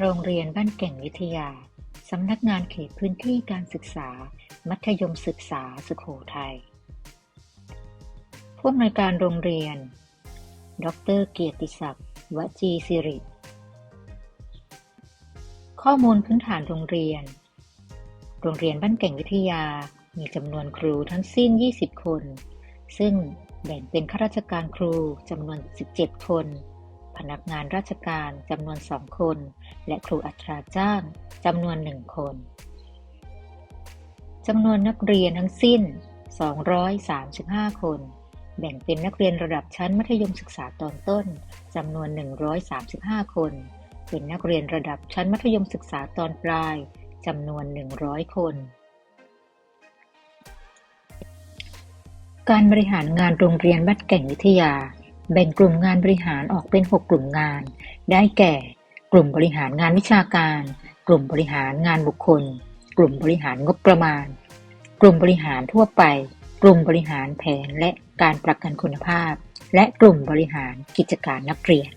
โรงเรียนบ้านแก่งวิทยา สำนักงานเขตพื้นที่การศึกษา มัธยมศึกษาสุโขทัย ผู้อำนวยการโรงเรียน ดร เกียรติศักดิ์วจีสิริ ข้อมูลพื้นฐานโรงเรียน โรงเรียนบ้านแก่งวิทยา มีจำนวนครูทั้งสิ้น 20 คน ซึ่งแบ่งเป็นข้าราชการครูจำนวน 17 คน พนักงานราชการจำนวน2คน และครูอัตราจ้างจำนวน1คนจำนวนนักเรียนทั้งสิ้น 235 คน แบ่งเป็นนักเรียนระดับชั้นมัธยมศึกษาตอนต้นจำนวน 135 คน เป็นนักเรียนระดับชั้นมัธยมศึกษาตอนปลายจำนวน 100 คน การบริหารงานโรงเรียนบ้านแก่งวิทยา แบ่งกลุ่มงานบริหารออกเป็น 6 กลุ่มงาน ได้แก่ กลุ่มบริหารงานวิชาการ กลุ่มบริหารงานบุคคล กลุ่มบริหารงบประมาณ กลุ่มบริหารทั่วไป กลุ่มบริหารแผนและการประกันคุณภาพ และกลุ่มบริหารกิจการนักเรียน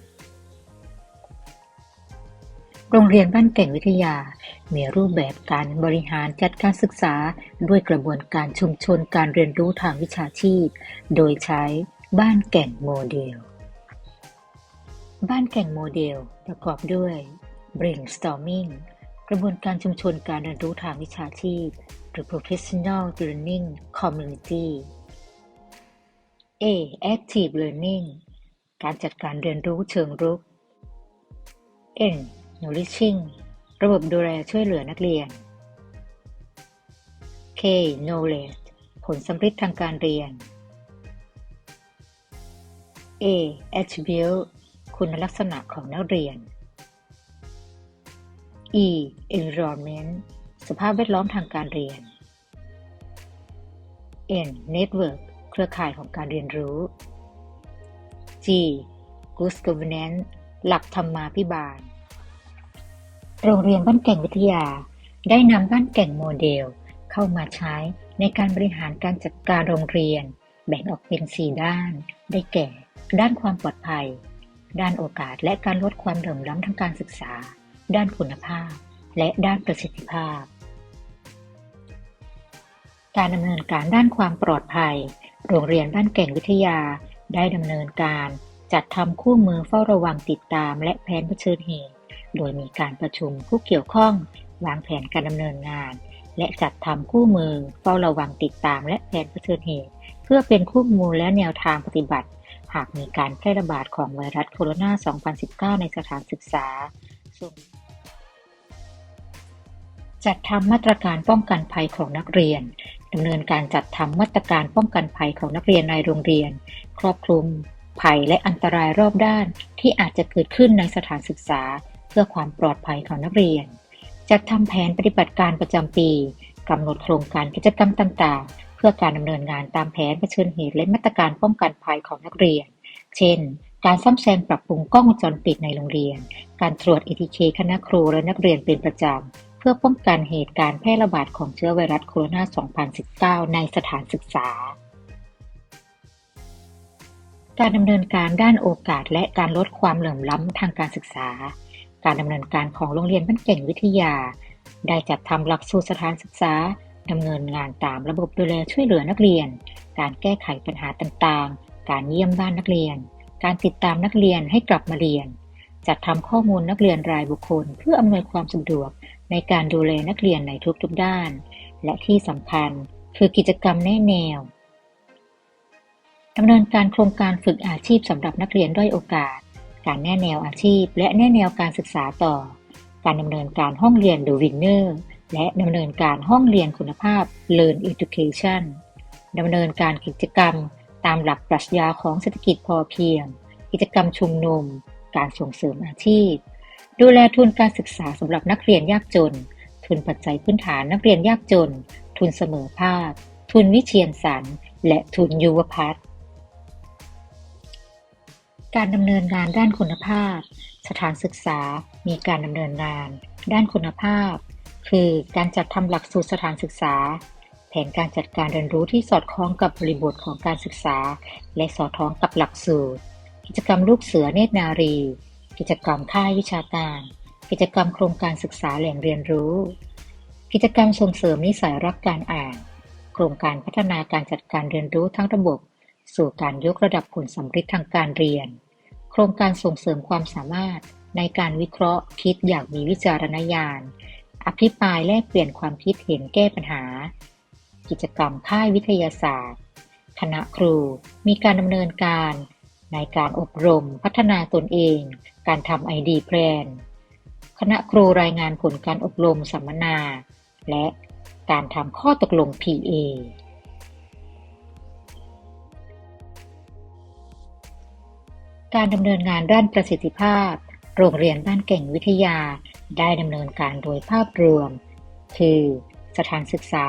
โรงเรียนบ้านแก่งวิทยา มีรูปแบบการบริหารจัดการศึกษา ด้วยกระบวนการชุมชนการเรียนรู้ทางวิชาชีพ โดยใช้ บ้านแก่งโมเดล บ้านแก่งโมเดลประกอบด้วย brainstorming กระบวนการชุมชนการเรียนรู้ทางวิชาชีพ หรือ professional learning community A active learning การจัดการเรียนรู้เชิงรุก N nourishing ระบบดูแลช่วยเหลือนักเรียน K knowledge ผลสำฤทธิ์ทางการเรียน A attribute คุณลักษณะของนักเรียน E environment สภาพแวดล้อมทางการเรียน N network เครือข่ายของการเรียนรู้ G good governance หลักธรรมาภิบาล โรงเรียนบ้านแก่งวิทยา ได้นำบ้านแก่งโมเดล เข้ามาใช้ในการบริหารการจัดการโรงเรียน แบ่งออกเป็น 4 ด้าน ได้แก่ ด้านความปลอดภัย ด้านโอกาสและการลดความเหลื่อมล้ำทางการศึกษา ด้านคุณภาพ และด้านประสิทธิภาพ การดำเนินการด้านความปลอดภัย โรงเรียนบ้านแก่งวิทยา ได้ดำเนินการจัดทำคู่มือเฝ้าระวังติดตาม และแผนเผชิญเหตุ โดยมีการประชุมผู้เกี่ยวข้อง วางแผนการดำเนินงาน และจัดทำคู่มือเฝ้าระวังติดตาม และแผนเผชิญเหตุ เพื่อเป็นคู่มือและแนวทางปฏิบัติ หากมีการแพร่ระบาดของไวรัสโคโรนา 2019 ในสถานศึกษา จัดทำมาตรการป้องกันภัยของนักเรียนดำเนินการจัดทำมาตรการป้องกันภัยของนักเรียนในโรงเรียน ครอบคลุมภัยและอันตรายรอบด้านที่อาจจะเกิดขึ้นในสถานศึกษา เพื่อความปลอดภัยของนักเรียน จัดทำแผนปฏิบัติการประจำปีกำหนดโครงการกิจกรรมต่างๆ เพื่อการดำเนินงานตามแผนเผชิญเหตุและมาตรการป้องกันภัยของนักเรียน เช่น การซ่อมแซมปรับปรุงกล้องวงจรปิดในโรงเรียน การตรวจ ATK คณะครูและนักเรียนเป็นประจำ เพื่อป้องกันเหตุการณ์แพร่ระบาดของเชื้อไวรัสโคโรนา 2019 ในสถานศึกษาการดำเนินการด้านโอกาสและการลดความเหลื่อมล้ำทางการศึกษา การดำเนินการของโรงเรียนบ้านเก่งวิทยา ได้จัดทำหลักสูตรสถานศึกษา ดำเนินงานตามระบบดูแลช่วยเหลือนักเรียน การแก้ไขปัญหาต่างๆ การเยี่ยมบ้านนักเรียน การติดตามนักเรียนให้กลับมาเรียน จัดทำข้อมูลนักเรียนรายบุคคล เพื่ออำนวยความสะดวกในการดูแลนักเรียนในทุกๆด้าน และที่สำคัญคือกิจกรรมแนแนวดำเนินการโครงการฝึกอาชีพสำหรับนักเรียนด้อยโอกาส การแนแนวอาชีพ และแนแนวการศึกษาต่อ การดำเนินการห้องเรียน The Winner และดำเนินการห้องเรียนคุณภาพ Learn Education ดำเนินการกิจกรรม ตามหลักปรัชญาของเศรษฐกิจพอเพียง กิจกรรมชุมนุม การส่งเสริมอาชีพ ดูแลทุนการศึกษาสำหรับนักเรียนยากจน ทุนปัจจัยพื้นฐานนักเรียนยากจน ทุนเสมอภาค ทุนวิเชียนสรรและทุนยุวพัฒน์การดำเนินงานด้านคุณภาพ สถานศึกษามีการดำเนินงาน ด้านคุณภาพ คือการจัดทำหลักสูตรสถานศึกษา แผนการจัดการเรียนรู้ที่สอดคล้องกับบริบทของการศึกษา และสอดคล้องกับหลักสูตร กิจกรรมลูกเสือเนตรนารี กิจกรรมค่ายวิชาการ กิจกรรมโครงการศึกษาแหล่งเรียนรู้ กิจกรรมส่งเสริมนิสัยรักการอ่าน โครงการพัฒนาการจัดการเรียนรู้ทั้งระบบ สู่การยกระดับผลสำเร็จทางการเรียน โครงการส่งเสริมความสามารถในการวิเคราะห์คิดอย่างมีวิจารณญาณ อภิปรายแลกเปลี่ยนความคิดเห็นแก้ปัญหา กิจกรรมค่ายวิทยาศาสตร์ คณะครูมีการดำเนินการในการอบรมพัฒนาตนเอง การทำไอดีแพลนคณะครูรายงานผลการอบรมสัมมนา และการทำข้อตกลง PA การดำเนินงานด้านประสิทธิภาพ โรงเรียนบ้านเก่งวิทยา ได้ดำเนินการโดยภาพรวม คือ สถานศึกษา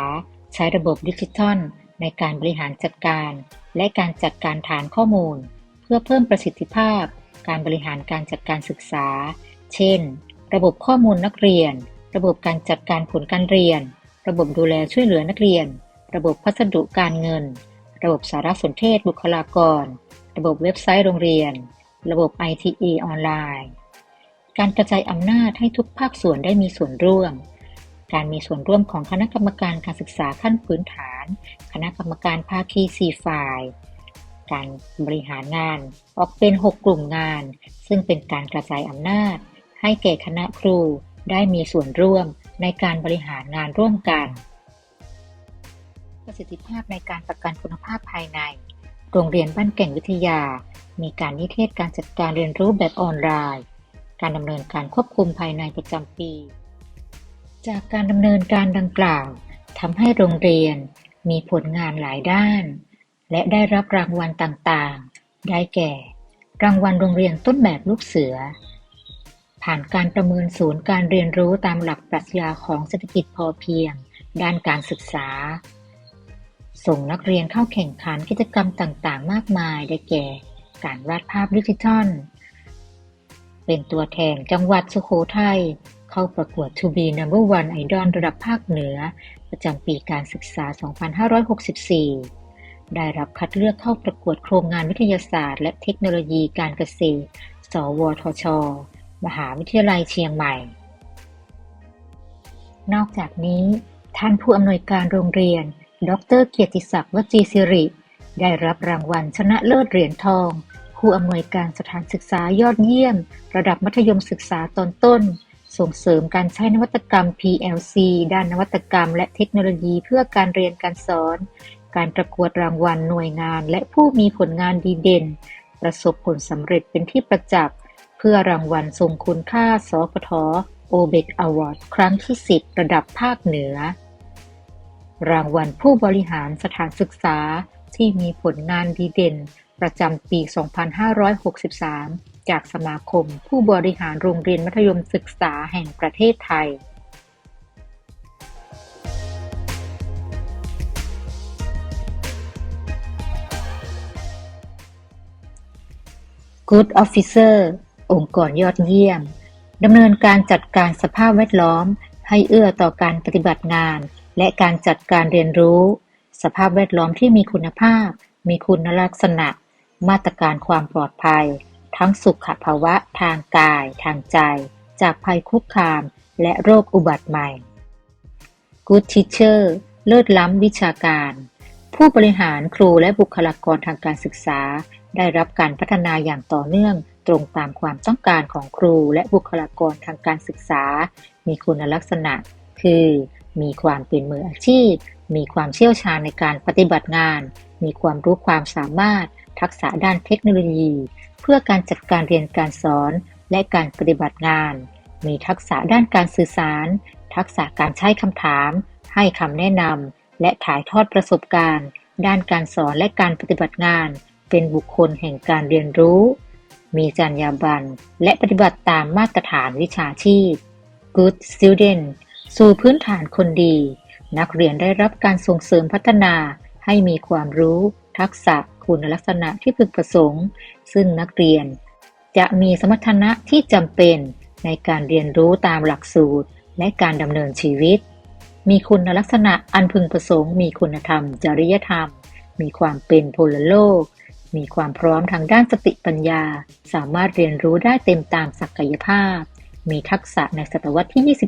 ใช้ระบบดิจิทัล ในการบริหารจัดการ และการจัดการฐานข้อมูล เพื่อเพิ่มประสิทธิภาพ การบริหารการจัดการศึกษา เช่น ระบบข้อมูลนักเรียน ระบบการจัดการผลการเรียน ระบบดูแลช่วยเหลือนักเรียน ระบบพัสดุการเงิน ระบบสารสนเทศบุคลากร ระบบเว็บไซต์โรงเรียน ระบบ ITE ออนไลน์ การกระจายอำนาจให้ทุกภาคส่วนได้มีส่วนร่วม การมีส่วนร่วมของคณะกรรมการการศึกษาขั้นพื้นฐาน คณะกรรมการภาคีสี่ฝ่าย การบริหารงานออกเป็น 6 กลุ่มงาน ซึ่งเป็นการกระจายอำนาจ ให้แก่คณะครูได้มีส่วนร่วมในการบริหารงานร่วมกัน ประสิทธิภาพในการประกันคุณภาพภายใน โรงเรียนบ้านแก่งวิทยา มีการนิเทศการจัดการเรียนรู้แบบออนไลน์ การดำเนินการควบคุมภายในประจำปี จากการดำเนินการดังกล่าวทำให้โรงเรียนมีผลงานหลายด้าน และได้รับรางวัลต่างๆ ได้แก่ รางวัลโรงเรียนต้นแบบลูกเสือ ผ่านการประเมินศูนย์การเรียนรู้ตามหลักปรัชญาของเศรษฐกิจพอเพียง ด้านการศึกษา ส่งนักเรียนเข้าแข่งขันกิจกรรมต่างๆ มากมาย ได้แก่ การวาดภาพดิจิทัล เป็นตัวแทนจังหวัดสุโขทัยเข้าประกวด To be Number One Idol ระดับภาคเหนือ ประจำปีการศึกษา 2564 ได้รับคัดเลือกเข้าประกวดโครงงานวิทยาศาสตร์ และเทคโนโลยีการเกษตร สวทช มหาวิทยาลัยเชียงใหม่ นอกจากนี้ ท่านผู้อำนวยการโรงเรียน ดร เกียรติศักดิ์วจีสิริ ได้รับรางวัลชนะเลิศเหรียญทอง ผู้อำนวยการสถานศึกษายอดเยี่ยม ระดับมัธยมศึกษาตอนต้น ส่งเสริมการใช้นวัตกรรม PLC ด้านนวัตกรรม และเทคโนโลยีเพื่อการเรียนการสอน การประกวดรางวัลหน่วยงาน และผู้มีผลงานดีเด่น ประสบผลสำเร็จเป็นที่ประจักษ์เพื่อรางวัลทรงคุณค่า สพทโอเบกอวอร์ดครั้งที่ 10 ระดับภาคเหนือ รางวัลผู้บริหารสถานศึกษาที่มีผลงานดีเด่น ประจำปี 2563 จากสมาคม ผู้บริหารโรงเรียนมัธยมศึกษาแห่งประเทศไทย Good Officer องค์กรยอดเยี่ยม ดำเนินการจัดการสภาพแวดล้อม ให้เอื้อต่อการปฏิบัติงาน และการจัดการเรียนรู้ สภาพแวดล้อมที่มีคุณภาพ มีคุณลักษณะ มาตรการความปลอดภัย ทั้งสุขภาวะทางกาย ทางใจ จากภัยคุกคามและโรคอุบัติใหม่ Good Teacher เลิศล้ำวิชาการ ผู้บริหารครูและบุคลากรทางการศึกษา ได้รับการพัฒนาอย่างต่อเนื่องตรงตามความต้องการของครูและบุคลากรทางการศึกษา มีคุณลักษณะ คือ มีความเป็นมืออาชีพ มีความเชี่ยวชาญในการปฏิบัติงาน มีความรู้ความสามารถ ทักษะด้านเทคโนโลยี เพื่อการจัดการเรียนการสอน และการปฏิบัติงาน มีทักษะด้านการสื่อสาร ทักษะการใช้คำถาม ให้คำแนะนำและถ่ายทอดประสบการณ์ ด้านการสอนและการปฏิบัติงาน เป็นบุคคลแห่งการเรียนรู้ มีจรรยาบรรณและปฏิบัติตามมาตรฐานวิชาชีพ Good Student สู่พื้นฐานคนดี นักเรียนได้รับการส่งเสริมพัฒนาให้มีความรู้ ทักษะ คุณลักษณะที่พึงประสงค์ ซึ่งนักเรียน จะมีสมรรถนะที่จำเป็นในการเรียนรู้ตามหลักสูตรและการดำเนินชีวิต มีคุณลักษณะอันพึงประสงค์ มีคุณธรรม จริยธรรม มีความเป็นพลโลก มีความพร้อมทางด้านสติปัญญา สามารถเรียนรู้ได้เต็มตามศักยภาพ มีทักษะในศตวรรษที่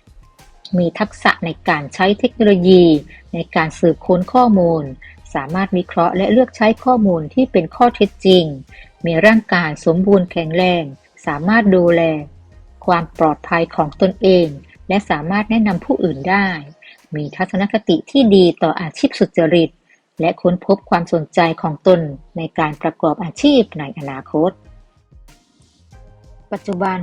21 มีทักษะในการใช้เทคโนโลยี ในการสืบค้นข้อมูล สามารถวิเคราะห์และเลือกใช้ข้อมูลที่เป็นข้อเท็จจริง มีร่างกายสมบูรณ์แข็งแรง สามารถดูแล ความปลอดภัยของตนเอง และสามารถแนะนำผู้อื่นได้ มีทัศนคติที่ดีต่ออาชีพสุจริต และค้นพบความสนใจของตนในการประกอบอาชีพในอนาคต ปัจจุบัน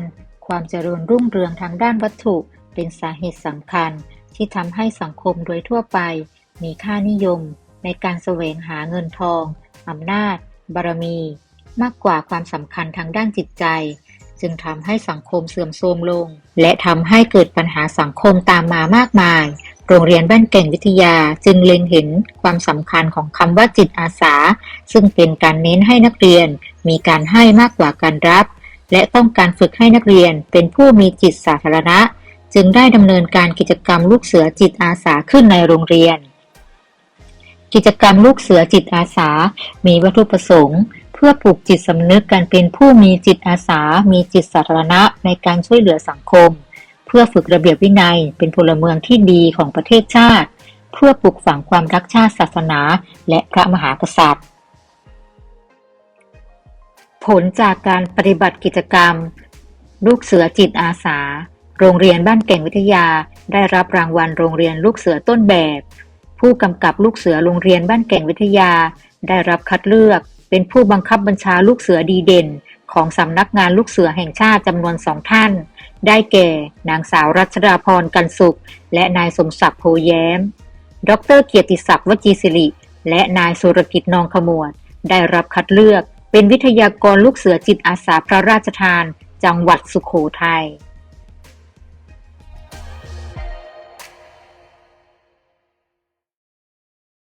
ความเจริญรุ่งเรืองทางด้านวัตถุเป็นสาเหตุสำคัญที่ทำให้สังคมโดยทั่วไป มีค่านิยม ในการแสวงหาเงินทองอำนาจ บารมี มากกว่าความสำคัญทางด้านจิตใจ จึงทำให้สังคมเสื่อมโทรมลง และทำให้เกิดปัญหาสังคมตามมามากมาย โรงเรียนบ้านเก่งวิทยาจึงเล็งเห็นความสำคัญของคำว่าจิตอาสา ซึ่งเป็นการเน้นให้นักเรียน มีการให้มากกว่าการรับ และต้องการฝึกให้นักเรียนเป็นผู้มีจิตสาธารณะ จึงได้ดำเนินการกิจกรรมลูกเสือจิตอาสาขึ้นในโรงเรียน กิจกรรมลูกเสือจิตอาสา มีวัตถุประสงค์ เพื่อปลูกจิตสำนึกการเป็นผู้มีจิตอาสา มีจิตสาธารณะในการช่วยเหลือสังคม เพื่อฝึกระเบียบวินัย เป็นพลเมืองที่ดีของประเทศชาติ เพื่อปลูกฝังความรักชาติศาสนา และพระมหากษัตริย์ ผลจากการปฏิบัติกิจกรรม ลูกเสือจิตอาสา โรงเรียนบ้านเก่งวิทยา ได้รับรางวัลโรงเรียนลูกเสือต้นแบบ ผู้กำกับลูกเสือโรงเรียนบ้านเก่งวิทยา ได้รับคัดเลือกเป็นผู้บังคับบัญชาลูกเสือดีเด่น ของสำนักงานลูกเสือแห่งชาติจำนวนสองท่าน ได้แก่ นางสาวรัชดาพรกันสุข และนายสมศักดิ์โพแย้ม ดรเกียรติศักดิ์วจีสิริ และนายสุรกิจนองขมวด ได้รับคัดเลือกเป็นวิทยากรลูกเสือจิตอาสาพระราชทาน จังหวัดสุโขทัย